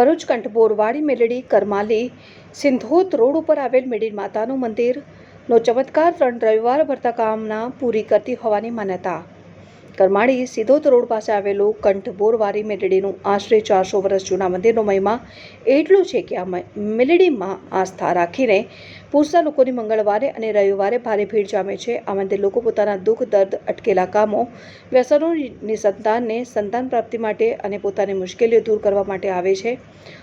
Bharuch Kanthborwadi Meldi Karmali Sindhot road ઉપર આવેલ મેડી માતાનું મંદિરનો ચમત્કાર ત્રણ રવિવાર ભરતા કામના પૂરી કરતી હોવાની માન્યતા કરમાળી સિદ્ધોત રોડ પાસે આવેલું કંઠબોરવાડી મેલડીનું આશરે ચારસો વર્ષ જૂના મંદિરનો મહિમા એટલો છે કે આ મેલડીમાં આસ્થા રાખીને પૂછતા લોકોની મંગળવારે અને રવિવારે ભારે ભીડ જામે છે. આ મંદિર લોકો પોતાના દુઃખ, દર્દ, અટકેલા કામો, વ્યસનોની સંતાનને સંતાન પ્રાપ્તિ માટે અને પોતાની મુશ્કેલીઓ દૂર કરવા માટે આવે છે.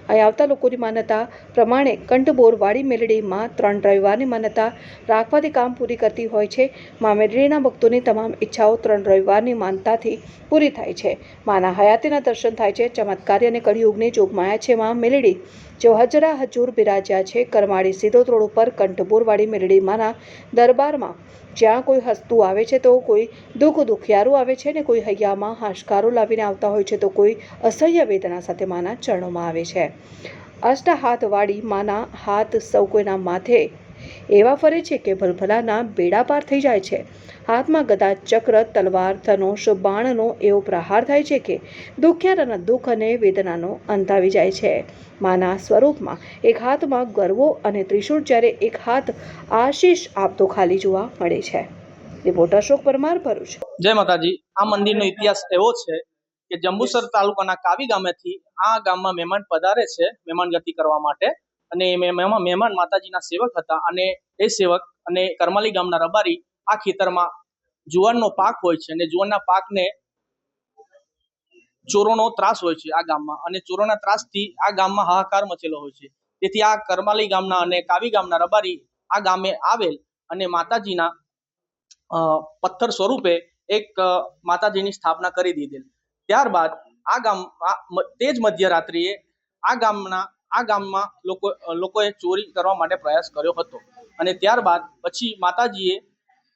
અહીં આવતા લોકોની માન્યતા પ્રમાણે કંઠબોરવાડી મેલડીમાં ત્રણ રવિવારની માન્યતા રાખવાથી કામ પૂરી કરતી હોય છે. મા મેલડીના ભક્તોની તમામ ઈચ્છાઓ ત્રણ રવિવારની માનતાથી પૂરી થાય છે. માના હયાતીના દર્શન થાય છે. ચમત્કારી અને કળિયુગની જોગમાયા છે મા મેલડી. જેઓ હજરા હજૂર બિરાજ્યા છે. કરમાળી સિધોત રોડ ઉપર કંઠપુરવાળી મેલડી માના દરબારમાં જ્યાં કોઈ હસતું આવે છે તો કોઈ દુઃખ દુખિયારું આવે છે ને કોઈ હૈયામાં હાશકારો લાવીને આવતા હોય છે તો કોઈ અસહ્ય વેદના સાથે માના ચરણોમાં આવે છે. અષ્ટ હાથવાળી માના હાથ સૌ કોઈના માથે એવા ફરે છે કે ભલભલાના બેડા પાર થઈ જાય છે. હાથમાં ગદા ચક્ર, તલવાર, ધનુષ, બાણનો એવો પ્રહાર થાય છે કે દુખિયારાના દુઃખ અને વેદનાનો અંત આવી જાય છે. માના સ્વરૂપમાં એક હાથમાં ગરવો અને ત્રિશૂળ જ્યારે એક હાથ આશીષ આપતો ખાલી જોવા મળે છે. રિપોર્ટર અશોક પરમાર, ભરૂચ. જય માતાજી. આ મંદિરનો ઇતિહાસ એવો છે કે જંબુસર તાલુકાના કાવી ગામેથી આ ગામમાં મહેમાન પધારે છે, મહેમાન ગતિ કરવા માટે. અને એમાં મહેમાન માતાજીના સેવક હતા અને એ સેવક અને કરમાલી ગામના રબારી આ ખેતરમાં જુવારનો પાક હોય છે અને જુવારના પાકને ચોરોનો ત્રાસ હોય છે આ ગામમાં અને ચોરોના ત્રાસથી આ ગામમાં હાહાકાર મચેલો હોય છે. તેથી આ કરમાલી ગામના અને કાવી ગામના રબારી આ ગામે આવેલ અને માતાજીના પથ્થર સ્વરૂપે એક માતાજીની સ્થાપના કરી દીધેલ. ત્યારબાદ આ ગામ તે જ મધ્યરાત્રિએ આ ગામના આ ગામમાં લોકો, લોકોએ ચોરી કરવા માટે પ્રયાસ કર્યો હતો. અને ત્યારબાદ પછી માતાજીએ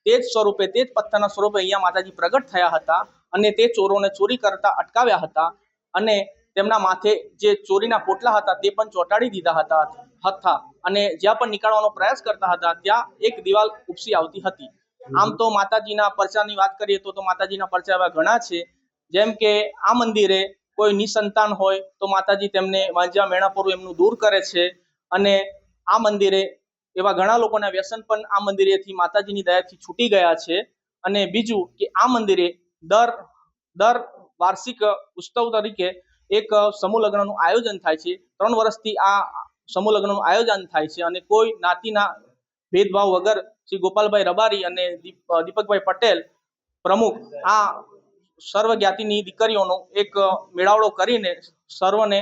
તે જ સ્વરૂપે, તે જ પથ્થરના સ્વરૂપે અહીંયા માતાજી પ્રગટ થયા હતા અને તે ચોરોને ચોરી કરતા અટકાવ્યા હતા અને તેમના માથે જે ચોરીના પોટલા હતા તે પણ ચોંટાડી દીધા હતા હતા. અને જ્યાં પણ નીકાળવાનો પ્રયાસ કરતા હતા, ત્યાં એક દિવાલ ઉપસી આવતી હતી. આમ તો માતાજીના પરચાની વાત કરીએ તો તો માતાજીના પરચા એવા ઘણા છે. જેમ કે આ મંદિરે કોઈ નિસંતાન હોય તો માતાજી તેમને વાંજ્યા મેણાપોરું એમનું દૂર કરે છે. અને આ મંદિરે એવા ઘણા લોકોના વ્યસન પણ આ મંદિરેથી માતાજીની દયાથી છૂટી ગયા છે. અને બીજું કે આ મંદિરે દર દર વાર્ષિક ઉત્સવ તરીકે એક સમૂહ લગ્નનું આયોજન થાય છે. ત્રણ વર્ષથી આ સમૂહ લગ્નનું આયોજન થાય છે અને કોઈ નાતીના ભેદભાવ વગર શ્રી ગોપાલભાઈ રબારી અને દીપકભાઈ પટેલ પ્રમુખ આ સર્વ જ્ઞાતિની દીકરીઓનો એક મેળાવડો કરીને સર્વને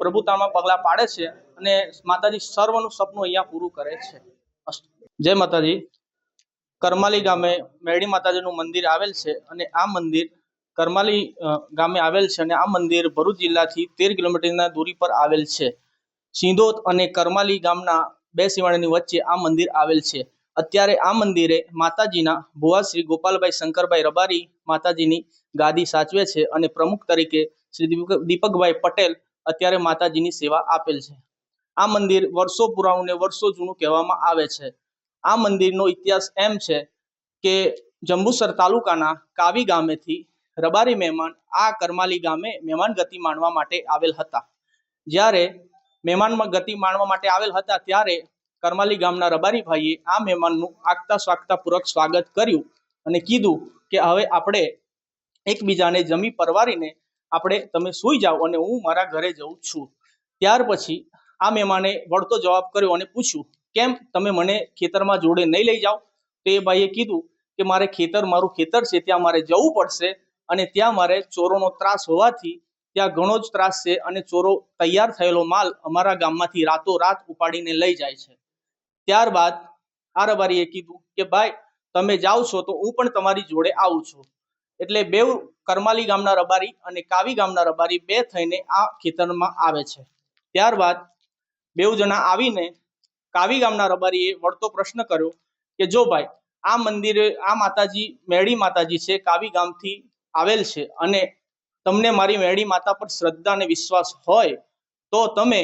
પ્રભુતામાં પગલાં પાડે છે અને માતાજી સર્વનું સપનું અહીંયા પૂરું કરે છે. જય માતાજી. કરમાલી ગામે મેરડી માતાજીનું મંદિર આવેલ છે અને આ મંદિર કરમાલી ગામે આવેલ છે અને આ મંદિર ભરૂચ જિલ્લાથી તેર કિલોમીટરના દૂરી પર આવેલ છે. સિંધોત અને કરમાલી ગામના બે સીમાડાની વચ્ચે આ મંદિર આવેલ છે. અત્યારે આ મંદિરે માતાજીના ભુવા શ્રી ગોપાલભાઈ શંકરભાઈ રબારી માતાજીની ગાદી સાચવે છે અને પ્રમુખ તરીકે શ્રી દીપક- દીપકભાઈ પટેલ અત્યારે માતાજીની સેવા આપેલ છે. આ મંદિર વર્ષો પુરાણું ને વર્ષો જૂનું કહેવામાં આવે છે. આ મંદિરનો ઇતિહાસ એમ છે કે જંબુસર તાલુકાના કાવી ગામેથી રબારી મહેમાન આ કરમાલી ગામે મહેમાન ગતિ માણવા માટે આવેલ હતા. જ્યારે મહેમાનમાં ગતિ માણવા માટે આવેલ હતા ત્યારે કરમાલી ગામના રબારી ભાઈએ આ મહેમાનનું આગતા સ્વાગતા સ્વાગત કર્યું અને કીધું કે હવે આપણે એકબીજાને જમી પરવારીને આપણે તમે સૂઈ જાઓ અને હું મારા ઘરે જઉં છું. ત્યાર પછી આ મહેમાને વળતો જવાબ કર્યો અને પૂછ્યું, કેમ તમે મને ખેતરમાં જોડે નહીં લઈ જાઓ? તો એ ભાઈએ કીધું કે, મારે ખેતર મારું ખેતર છે, ત્યાં મારે જવું પડશે અને ત્યાં મારે ચોરોનો ત્રાસ હોવાથી ત્યાં ઘણો જ ત્રાસ છે અને ચોરો તૈયાર થયેલો માલ અમારા ગામમાંથી રાતોરાત ઉપાડીને લઈ જાય છે. ત્યારબાદ આ રબારીએ કીધું કે, ભાઈ, તમે જાઓ છો તો હું પણ તમારી જોડે આવું છું. એટલે બે કરમાલી ગામના રબારી અને કાવી ગામના રબારી બે થઈને આ ખેતરમાં આવે છે. ત્યારબાદ બેઉ જણા આવીને કાવી ગામના રબારીએ વળતો પ્રશ્ન કર્યો કે, જો ભાઈ, આ મંદિરે, આ માતાજી, મેળી માતાજી છે, કાવી ગામથી આવેલ છે અને તમને મારી મેળી માતા પર શ્રદ્ધા અને વિશ્વાસ હોય તો તમે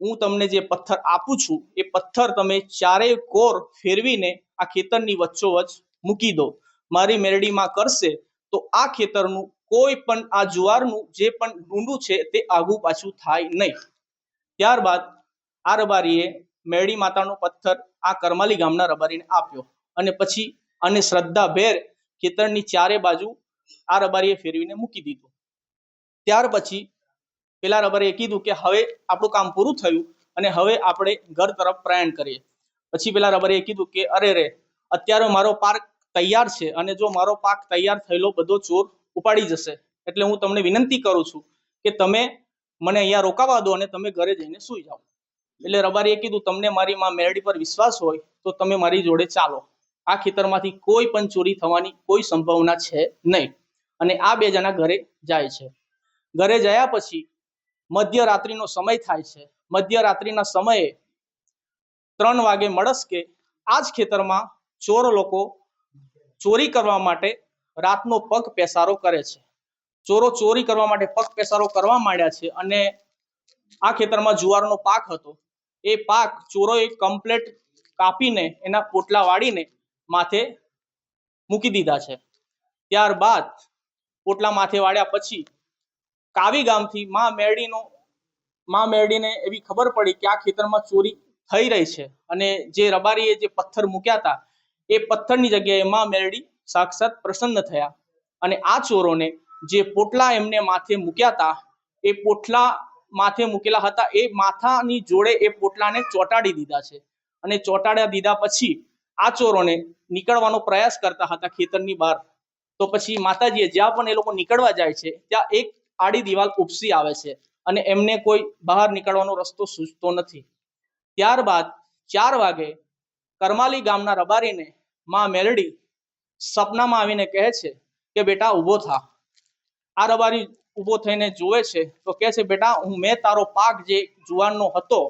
હું તમને જે પથ્થર આપું છું, એ પથ્થર તમે ચારેય કોર ફેરવીને આ ખેતરની વચ્ચોવચ્ચ મૂકી દો. મારી મેરડીમાં કરશે તો આ ખેતરનું કોઈ પણ આ જુવારનું જે પણ ડુંડું છે તે આગું પાછું થાય નહીં. ત્યારબાદ આ રબારીએ મેરડી માતાનો પથ્થર આ કરમાલી ગામના રબારીને આપ્યો અને પછી અને શ્રદ્ધાભેર ખેતરની ચારે બાજુ આ રબારીએ ફેરવીને મૂકી દીધો. ત્યાર પછી પેલા એ કીધું કે હવે આપણું કામ પૂરું થયું અને હવે આપણે ઘર તરફ પ્રયાણ કરીએ. પછી પેલા એ કીધું કે અરે રે, અત્યારે મારો પાક તૈયાર છે અને જો મારો પાક તૈયાર થયેલો બધો ચોર ઉપાડી જશે, એટલે હું તમને વિનંતી કરું છું કે તમે મને અહીંયા રોકાવા દો અને તમે ઘરે જઈને સૂઈ જાઓ. એટલે રબારીએ કીધું, તમને મારી માં મેરડી પર વિશ્વાસ હોય તો તમે મારી જોડે ચાલો. આ ખેતરમાંથી કોઈ પણ ચોરી થવાની કોઈ સંભાવના છે નહીં. અને આ બે જણા ઘરે જાય છે. ઘરે જયા પછી મધ્યરાત્રિનો સમય થાય છે. મધ્યરાત્રિના સમયે ત્રણ વાગે મળસ્કે આ જ ખેતરમાં ચોર લોકો ચોરી કરવા માટે રાતનો પગ પેસારો કરે છે. ચોરો ચોરી કરવા માટે પગ પેસારો કરવા માંડ્યા છે અને આ ખેતરમાં જુવારનો પાક હતો. એ પાક ચોરોએ કમ્પ્લેટ કાપીને એના પોટલા વાળીને માથે મૂકી દીધા છે. ત્યારબાદ પોટલા માથે વાળ્યા પછી કાવી ગામથી મા મેરડીનો, મા મેરડીને એવી ખબર પડી કે આ ખેતરમાં ચોરી થઈ રહી છે. અને જે રબારીએ જે પથ્થર મૂક્યા હતા, એ પથ્થરની જગ્યાએ મા મેરડી સાક્ષાત પ્રસન્ન થયા. અને આ ચોરોને જે પોટલા એમને માથે મૂક્યા હતા, એ પોટલા માથે મૂકેલા હતા, એ માથાની જોડે એ પોટલાને ચોંટાડી દીધા છે. અને ચોંટાડ્યા દીધા પછી આ ચોરોને નીકળવાનો પ્રયાસ કરતા હતા ખેતરની બહાર. તો પછી માતાજીએ જ્યાં પણ એ લોકો નીકળવા જાય છે, ત્યાં એક આડી દિવાલ ઉપસી આવે છે અને એમને કોઈ બહાર નીકળવાનો રસ્તો સૂચતો નથી. ત્યારબાદ ચાર વાગે કરમાલી ગામના રબારીને માં મેલડી સપનામાં આવીને કહે છે કે, બેટા, ઊભો થા. આ રબારી ઊભો થઈને જુએ છે તો કહે છે, બેટા, હું મેં તારો પાક જે જુવાનનો હતો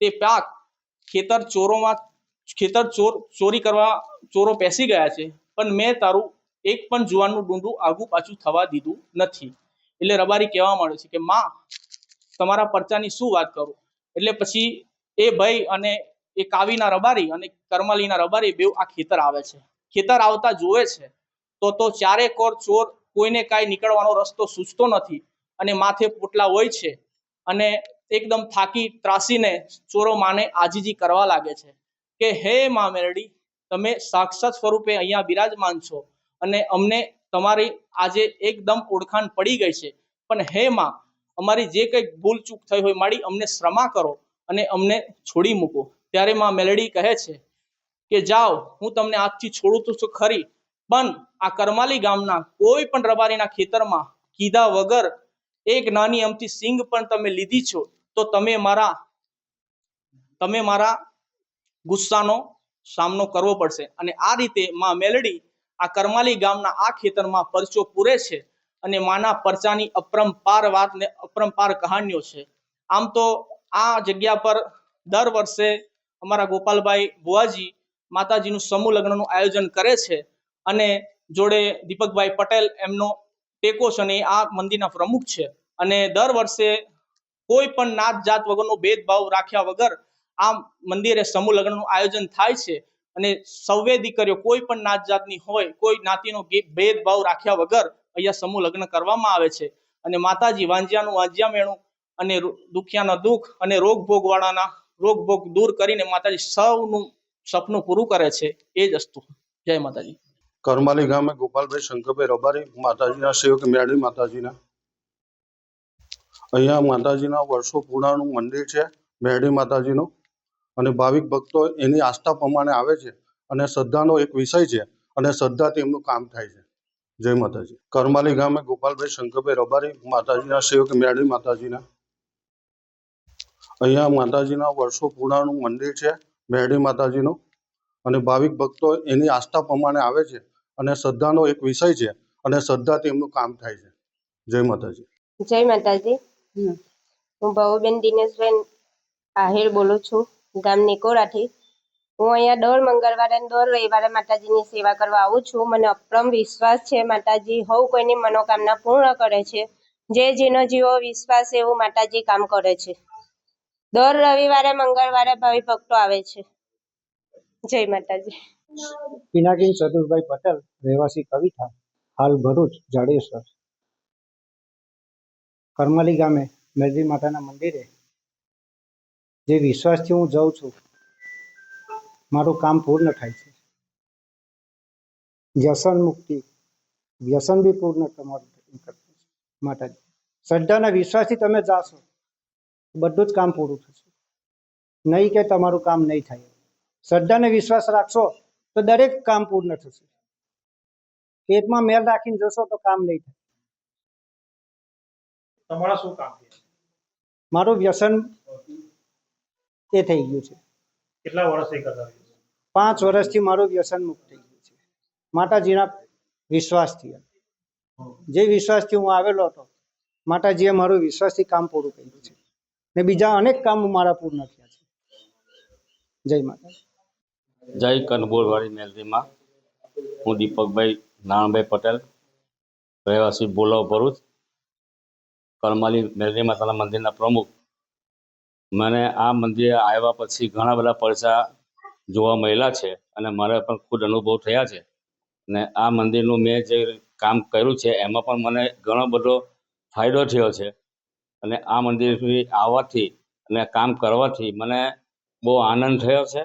તે પાક ખેતર ચોરોમાં, ખેતર ચોર, ચોરી કરવા, ચોરો પેસી ગયા છે, પણ મેં તારું એક પણ જુવારનું ડુંડું આગું પાછું થવા દીધું નથી. એટલે રબારી કહેવા માંડે છે કે માં, તમારા પરચાની શું વાત કરું? એટલે પછી એ ભાઈ અને એ કાવીના રબારી અને કરમાલીના રબારી બે આ ખેતર આવે છે. ખેતર આવતા જોવે છે. તો તો ચારે કોર ચોર કોઈને કાંઈ નીકળવાનો રસ્તો સૂચતો નથી અને માથે પોટલા હોય છે અને એકદમ થાકી ત્રાસીને ચોરો માને આજીજી કરવા લાગે છે કે, હે મા મેરડી, તમે સાક્ષાત સ્વરૂપે અહીંયા બિરાજમાન છો અને અમને તમારી આજે એકદમ ઓળખાણ પડી ગઈ છે. પણ હે માં, અમારી જે કંઈક ભૂલ ચૂક થઈ હોય માડી અમને ક્ષમા કરો અને અમને છોડી મૂકો. ત્યારે માં મેલડી કહે છે કે, જાઓ, હું તમને આજથી છોડું તો ખરી, પણ આ કરમાલી ગામના કોઈ પણ રબારીના ખેતરમાં કીધા વગર એક નાની અમથી સિંગ પણ તમે લીધી છો, તો તમે મારા તમે મારા ગુસ્સાનો સામનો કરવો પડશે. અને આ રીતે માં મેલડી આ કરમાલી ગામના આ ખેતરમાં પરચો પૂરે છે અને માના પરચાની અપરંપાર વાત ને અપરંપાર કહાનીઓ છે. આમ તો આ જગ્યા પર દર વર્ષે અમારા ગોપાલભાઈ બુઆજી માતાજીનું સમૂહ લગ્નનું આયોજન કરે છે અને જોડે દીપકભાઈ પટેલ એમનો ટેકો છે અને આ મંદિરના પ્રમુખ છે. અને દર વર્ષે કોઈ પણ નાત જાત વગરનો ભેદભાવ રાખ્યા વગર આ મંદિરે સમૂહ લગ્નનું આયોજન થાય છે. અને સૌવે દીકરીઓ, કોઈ પણ નાત જાતની હોય, કોઈ નાતીનો ભેદભાવ રાખ્યા વગર અહીંયા સમૂહ લગ્ન કરવામાં આવે છે. અને માતાજી વાંજિયાનું વાંજિયા મેણું અને દુખિયાના દુઃખ અને રોગ ભોગવાળાના રોગ ભોગ દૂર કરીને માતાજી સૌનું સપનું પૂરું કરે છે. એ જ વસ્તુ. જય માતાજી. કરમાલી ગામે ગોપાલભાઈ શંકરભાઈ રબારી, માતાજીના સેવક મેળવી માતાજીના. અહીંયા માતાજીના વર્ષો પુરાણું મંદિર છે મેરડી માતાજીનું. અને ભાવિક ભક્તો એની આસ્થા પ્રમાણે આવે છે અને શ્રદ્ધાનો એક વિષય છે અને શ્રદ્ધાથી એમનું કામ થાય છે. જય માતાજી. કરમાલી ગામે ગોપાલભાઈ શંકરભાઈ રબારી માતાજીના સેવક મેળવી માતાજીના. અહીંયા માતાજીના વર્ષો પુરાણું મંદિર છે મેરડી માતાજીનું. અને ભાવિક ભક્તો એની આસ્થા પ્રમાણે આવે છે અને શ્રદ્ધાનો એક વિષય છે અને શ્રદ્ધાથી એમનું કામ થાય છે. જય માતાજી. જય માતાજી. હું ભાવુબેન દિનેશબેન આહિર બોલું છું. ગામ નિકોરાથી હું અહીંયા દર મંગળવારે દર રવિવારે માતાજીની સેવા કરવા આવું છું. મને અપ્રમ વિશ્વાસ છે માતાજી હવ કોઈની મનોકામના પૂર્ણ કરે છે. જે જેનો જીવો વિશ્વાસ એવું માતાજી કામ કરે છે. દર રવિવારે, મંગળવારે ભાવિ ભક્તો આવે છે. જય માતાજી. પિનાકીન ચતુરભાઈ પટેલ, રહેવાસી કવિતા, હાલ ભરૂચ, જાડેશ્વર. કરમાલી ગામે મેરજી માતાના મંદિરે જે વિશ્વાસથી હું જાઉં છું મારું કામ પૂર્ણ થાય છે. વ્યસન મુક્તિ વ્યસન બી પૂર્ણ તમારું માતાજી. શ્રદ્ધાના વિશ્વાસથી તમે જાશો બધું જ કામ પૂરું થશે. નહીં કે તમારું કામ નહીં થાય. શ્રદ્ધાને વિશ્વાસ રાખશો તો દરેક કામ પૂર્ણ થશે. પેટમાં મેલ રાખીને જશો તો કામ નહીં થાય. તમારા શું કામ મારું વ્યસન એ થઈ ગયું છે. કેટલા વર્ષથી કરતા પાંચ વર્ષથી મારું વ્યસન મુક્ત થઈ ગયું છે. માતાજીના વિશ્વાસથી જે વિશ્વાસથી હું આવેલો હતો માતાજીએ મારું વિશ્વાસથી કામ પૂરું કર્યું છે. ને બીજા અનેક કામ મારા પૂર્ણ થયા છે. જય માતા જય કનબોરવાડી મેલરીમાં હું દીપકભાઈ નાણભાઈ પટેલ રહેવાસી બોલાવ ભરૂચ. કરમાલી મેલરી માતાના મંદિરના પ્રમુખ મને આ મંદિરે આવ્યા પછી ઘણા બધા પડછા જોવા મળેલા છે અને મારે પણ ખુદ અનુભવ થયા છે. અને આ મંદિરનું મેં જે કામ કર્યું છે, એમાં પણ મને ઘણો બધો ફાયદો થયો છે. અને આ મંદિરથી આવવાથી અને કામ કરવાથી મને બહુ આનંદ થયો છે.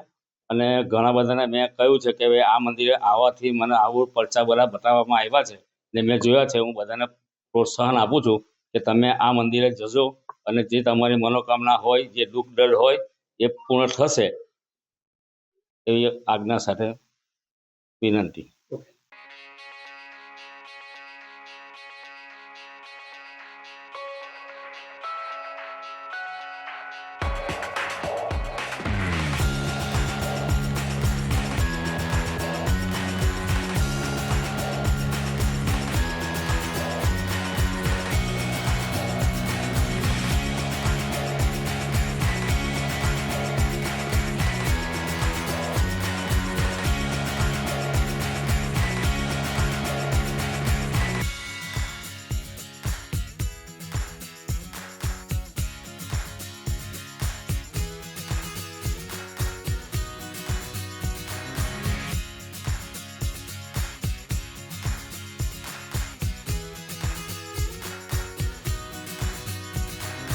અને ઘણા બધાને મેં કહ્યું છે કે ભાઈ આ મંદિરે આવવાથી મને આવું પરચા બધા બતાવવામાં આવ્યા છે. ને મેં જોયા છે, હું બધાને પ્રોત્સાહન આપું છું કે તમે આ મંદિરે જજો. અને જે તમારી મનોકામના હોય, જે દુઃખ દર્દ હોય, એ પૂર્ણ થશે એવી આજ્ઞા સાથે વિનંતી.